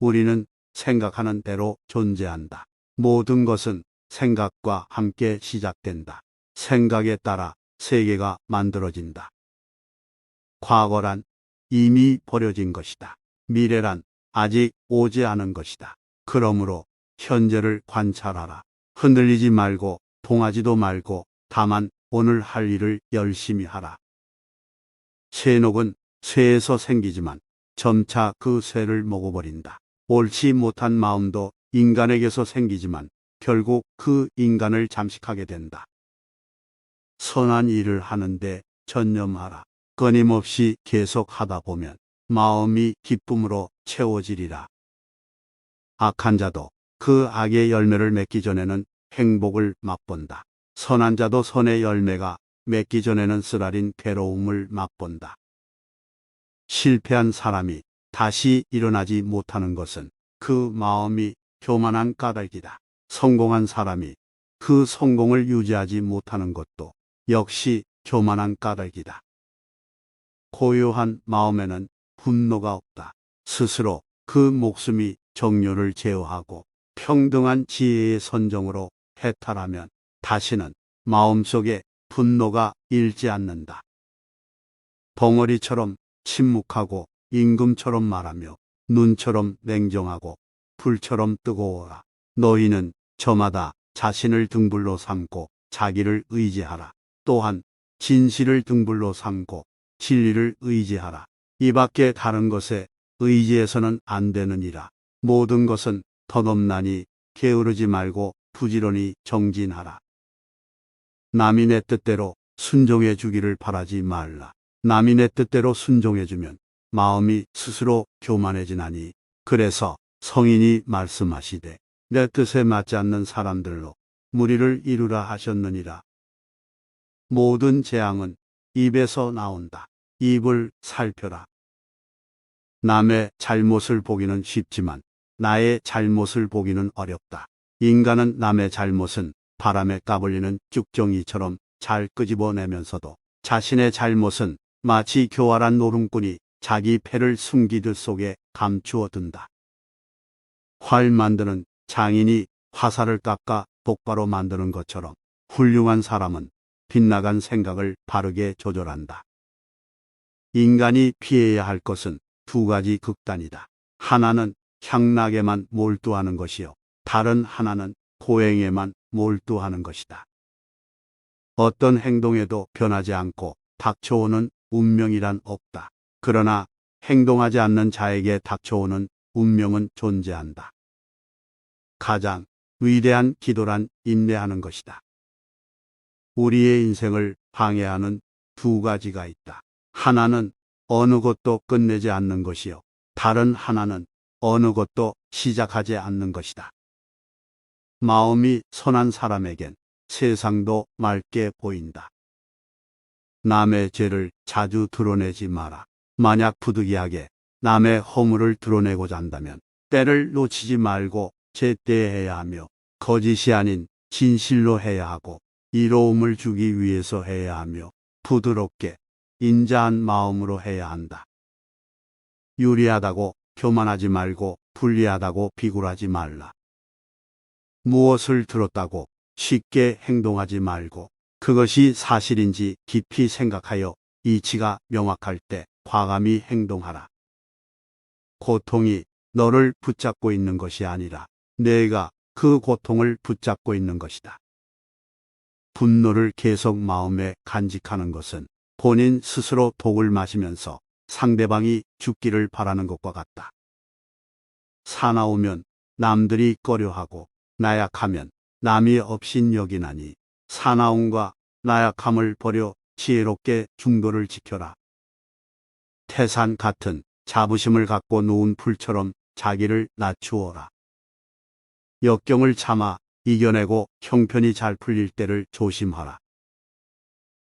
우리는 생각하는 대로 존재한다. 모든 것은 생각과 함께 시작된다. 생각에 따라 세계가 만들어진다. 과거란 이미 버려진 것이다. 미래란 아직 오지 않은 것이다. 그러므로 현재를 관찰하라. 흔들리지 말고 동하지도 말고 다만 오늘 할 일을 열심히 하라. 쇠녹은 쇠에서 생기지만 점차 그 쇠를 먹어버린다. 옳지 못한 마음도 인간에게서 생기지만 결국 그 인간을 잠식하게 된다. 선한 일을 하는데 전념하라. 끊임없이 계속 하다 보면 마음이 기쁨으로 채워지리라. 악한 자도 그 악의 열매를 맺기 전에는 행복을 맛본다. 선한 자도 선의 열매가 맺기 전에는 쓰라린 괴로움을 맛본다. 실패한 사람이 다시 일어나지 못하는 것은 그 마음이 교만한 까닭이다. 성공한 사람이 그 성공을 유지하지 못하는 것도 역시 교만한 까닭이다. 고요한 마음에는 분노가 없다. 스스로 그 목숨이 정료를 제어하고 평등한 지혜의 선정으로 해탈하면 다시는 마음속에 분노가 일지 않는다. 벙어리처럼 침묵하고 임금처럼 말하며 눈처럼 냉정하고 불처럼 뜨거워라. 너희는 저마다 자신을 등불로 삼고 자기를 의지하라. 또한 진실을 등불로 삼고 진리를 의지하라. 이 밖에 다른 것에 의지해서는 안 되느니라. 모든 것은 덧없나니 게으르지 말고 부지런히 정진하라. 남이 내 뜻대로 순종해 주기를 바라지 말라. 남이 내 뜻대로 순종해 주면 마음이 스스로 교만해지나니 그래서 성인이 말씀하시되 내 뜻에 맞지 않는 사람들로 무리를 이루라 하셨느니라. 모든 재앙은 입에서 나온다. 입을 살펴라. 남의 잘못을 보기는 쉽지만 나의 잘못을 보기는 어렵다. 인간은 남의 잘못은 바람에 까불리는 쭉정이처럼 잘 끄집어내면서도 자신의 잘못은 마치 교활한 노름꾼이 자기 패를 숨기듯 속에 감추어 둔다. 활 만드는 장인이 화살을 깎아 똑바로 만드는 것처럼 훌륭한 사람은 빗나간 생각을 바르게 조절한다. 인간이 피해야 할 것은 두 가지 극단이다. 하나는 향락에만 몰두하는 것이요. 다른 하나는 고행에만 몰두하는 것이다. 어떤 행동에도 변하지 않고 닥쳐오는 운명이란 없다. 그러나 행동하지 않는 자에게 닥쳐오는 운명은 존재한다. 가장 위대한 기도란 인내하는 것이다. 우리의 인생을 방해하는 두 가지가 있다. 하나는 어느 것도 끝내지 않는 것이요. 다른 하나는 어느 것도 시작하지 않는 것이다. 마음이 선한 사람에겐 세상도 맑게 보인다. 남의 죄를 자주 드러내지 마라. 만약 부득이하게 남의 허물을 드러내고자 한다면 때를 놓치지 말고 제때 해야 하며 거짓이 아닌 진실로 해야 하고 이로움을 주기 위해서 해야 하며 부드럽게 인자한 마음으로 해야 한다. 유리하다고 교만하지 말고 불리하다고 비굴하지 말라. 무엇을 들었다고 쉽게 행동하지 말고 그것이 사실인지 깊이 생각하여 이치가 명확할 때 과감히 행동하라. 고통이 너를 붙잡고 있는 것이 아니라 내가 그 고통을 붙잡고 있는 것이다. 분노를 계속 마음에 간직하는 것은 본인 스스로 독을 마시면서 상대방이 죽기를 바라는 것과 같다. 사나우면 남들이 꺼려하고 나약하면 남이 없인 여기나니 사나움과 나약함을 버려 지혜롭게 중도를 지켜라. 태산 같은 자부심을 갖고 놓은 풀처럼 자기를 낮추어라. 역경을 참아 이겨내고 형편이 잘 풀릴 때를 조심하라.